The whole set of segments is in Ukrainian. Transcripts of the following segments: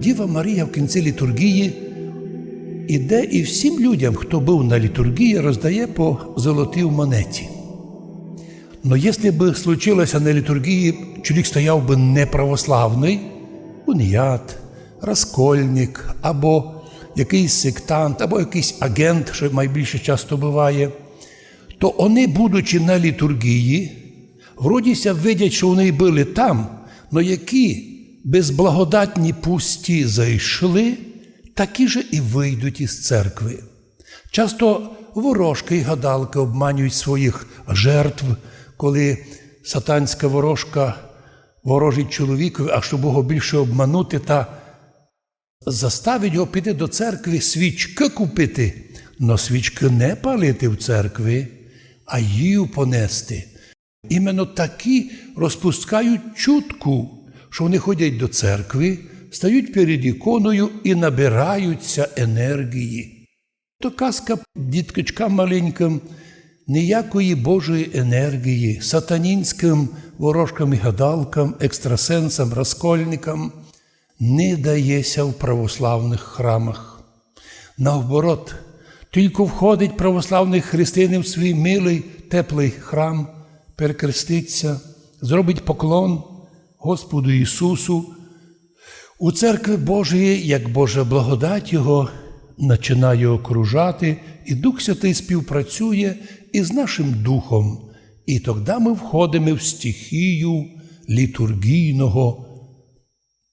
Діва Марія в кінці літургії іде і всім людям, хто був на літургії, роздає по золотій монеті. Но якщо б случилося на літургії, чоловік стояв би неправославний, уніят, розкольник, або якийсь сектант, або якийсь агент, що найбільше часто буває, то вони, будучи на літургії, вродіся видять, що вони були там, но які безблагодатні пусті зайшли, такі же і вийдуть із церкви. Часто ворожки і гадалки обманюють своїх жертв, коли сатанська ворожка ворожить чоловікові, а щоб його більше обманути та заставить його піти до церкви свічки купити, но свічки не палити в церкві, а її понести. Іменно такі розпускають чутку, що вони ходять до церкви, стають перед іконою і набираються енергії. То казка діткачкам маленьким ніякої Божої енергії, сатанінським ворожкам і гадалкам, екстрасенсам, розкольникам не дається в православних храмах. Наоборот, тільки входить православний християнин в свій милий, теплий храм, перекреститься, зробить поклон Господу Ісусу. У церкві Божої, як Божа благодать Його, починає окружати, і Дух Святий співпрацює із нашим Духом. І тоді ми входимо в стихію літургійного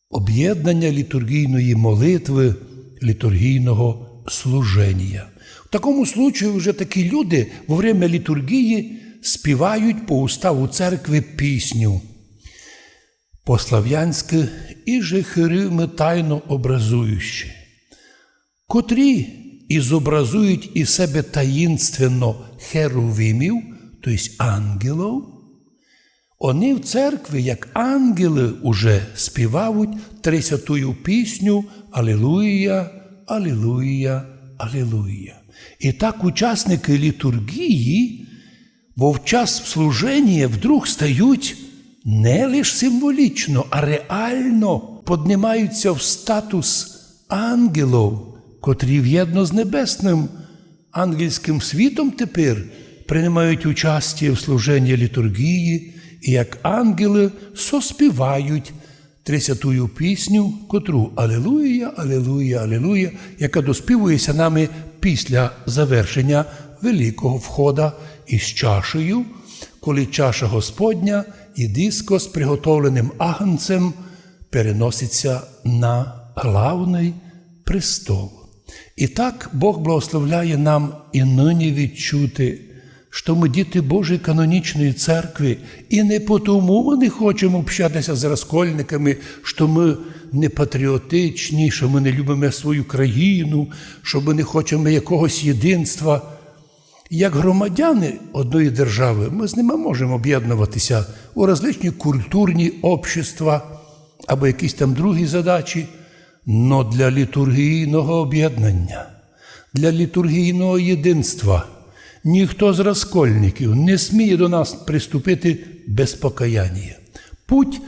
об'єднання літургійної молитви, літургійного служення. В такому случаю вже такі люди во время літургії співають по уставу церкви пісню. По-слав'янськи і же хирими тайно образуючи, котрі і зобразують із себе таїнственно херувимів, тобто ангелів, вони в церкві, як ангели, уже співають тридцятую пісню Алілуя, Алілуя, Алілуя. І так учасники літургії вовчас служення вдруг стають не лише символічно, а реально піднімаються в статус ангелів, котрі в'єдно з небесним ангельським світом тепер приймають участь в служенні літургії і як ангели соспівають тридцятую пісню, котру Алілуя, Алілуя, Алілуя, яка доспівується нами після завершення великого входа із чашею, коли чаша Господня і диско з приготовленим агнцем переноситься на главний престол. І так Бог благословляє нам і нині відчути, що ми діти Божої канонічної церкви, і не тому ми не хочемо общатися з розкольниками, що ми не патріотичні, що ми не любимо свою країну, що ми не хочемо якогось єдинства. Як громадяни одної держави, ми з ними можемо об'єднуватися у различні культурні общества або якісь там другі задачі, но для літургійного об'єднання, для літургійного єдинства ніхто з розкольників не сміє до нас приступити без покаяння. Путь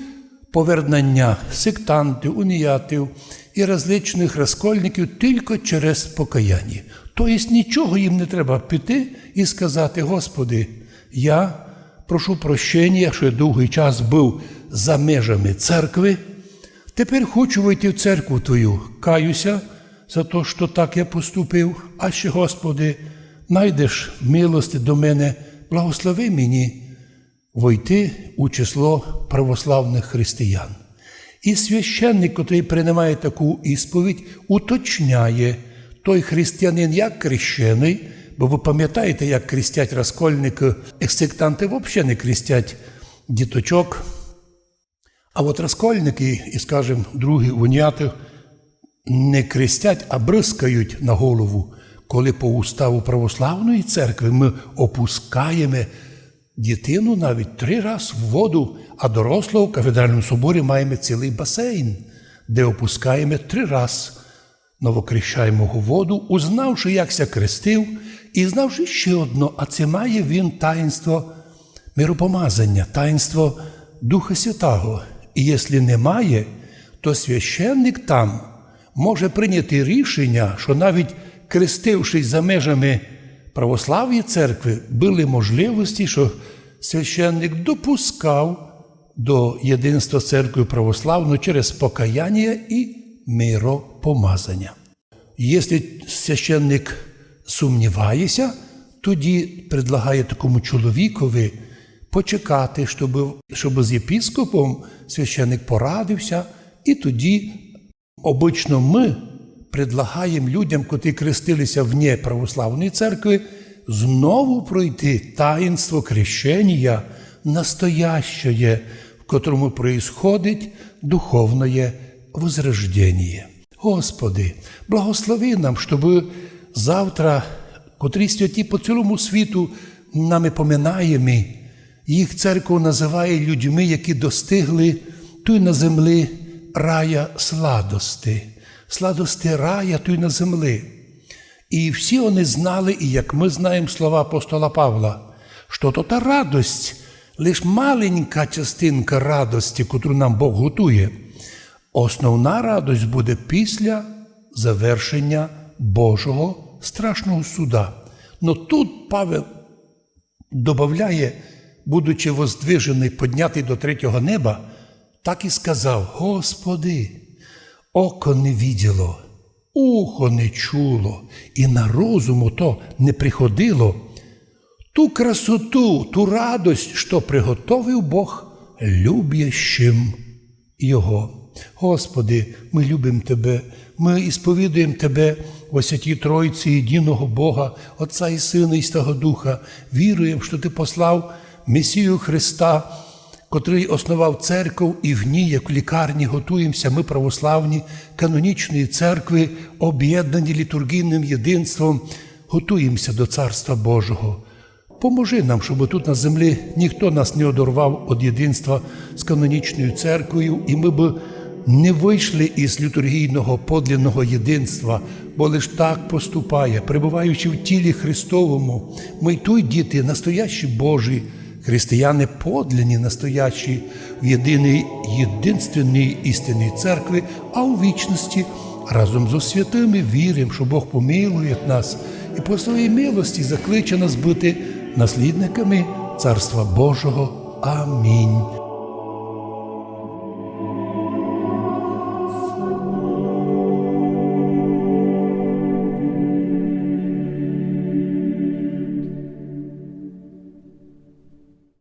повернення сектантів, уніятів і различних розкольників тільки через покаяння. Тобто нічого їм не треба піти і сказати, Господи, я прошу прощення, що я довгий час був за межами церкви. Тепер хочу вийти в церкву Твою, каюся за те, що так я поступив, а ще, Господи, найдеш милости до мене, благослови мені войти у число православних християн. І священник, який приймає таку ісповідь, уточняє той християнин як крещений, бо ви пам'ятаєте, як крестять розкольники, сектанти взагалі не крестять діточок. А от розкольники, і, скажімо, другі уніяти не крестять, а бризкають на голову, коли по уставу православної церкви ми опускаємо дитину навіть три рази в воду, а дорослого в кафедральному соборі маємо цілий басейн, де опускаємо три рази новокрещаємо воду, узнавши, як ся крестив, і знавши ще одно, а це має він таїнство миропомазання, таїнство Духа Святого. І якщо немає, то священник там може прийняти рішення, що навіть крестившись за межами православної церкви, були можливості, що священник допускав до єдинства церкви православної через покаяння і миропомазання. Якщо священник сумнівається, тоді предлагає такому чоловікові почекати, щоб, щоб з єпіскопом священник порадився, і тоді обично ми предлагаємо людям, котрі крестилися вне православної церкви, знову пройти таїнство крещення настоящее, в котрому происходить духовне возрождення. Господи, благослови нам, щоб завтра, котрі святі по цілому світу нами поминаємо, їх церква називає людьми, які достигли тут на землі рая сладости, сладости рая тут на землі. І всі вони знали, і як ми знаємо слова апостола Павла, що то та радость, лише маленька частинка радості, яку нам Бог готує. Основна радость буде після завершення Божого страшного суда. Но тут Павел додає, будучи воздвижений, поднятий до третього неба, так і сказав: Господи, око не відділо, ухо не чуло, і на розуму то не приходило. Ту красоту, ту радость, що приготовив Бог любящим Його. Господи, ми любимо Тебе, ми ісповідуємо Тебе, о святій Тройці, єдиного Бога, Отця і Сина і Святого Духа, віруємо, що Ти послав Месію Христа, котрий основав церкву, і в ній, як в лікарні, готуємося, ми православні, канонічної церкви, об'єднані літургійним єдинством, готуємося до Царства Божого. Поможи нам, щоб тут на землі ніхто нас не одорвав від єдинства з канонічною церквою, і ми б не вийшли із літургійного подлінного єдинства, бо лиш так поступає, перебуваючи в тілі Христовому, ми й тут діти, настоящі Божі, християни подлинні, настоячі в єдиній єдинственній істинній церкви, а у вічності разом з святими віримо, що Бог помилує нас і по своїй милості закличе нас бути наслідниками Царства Божого. Амінь.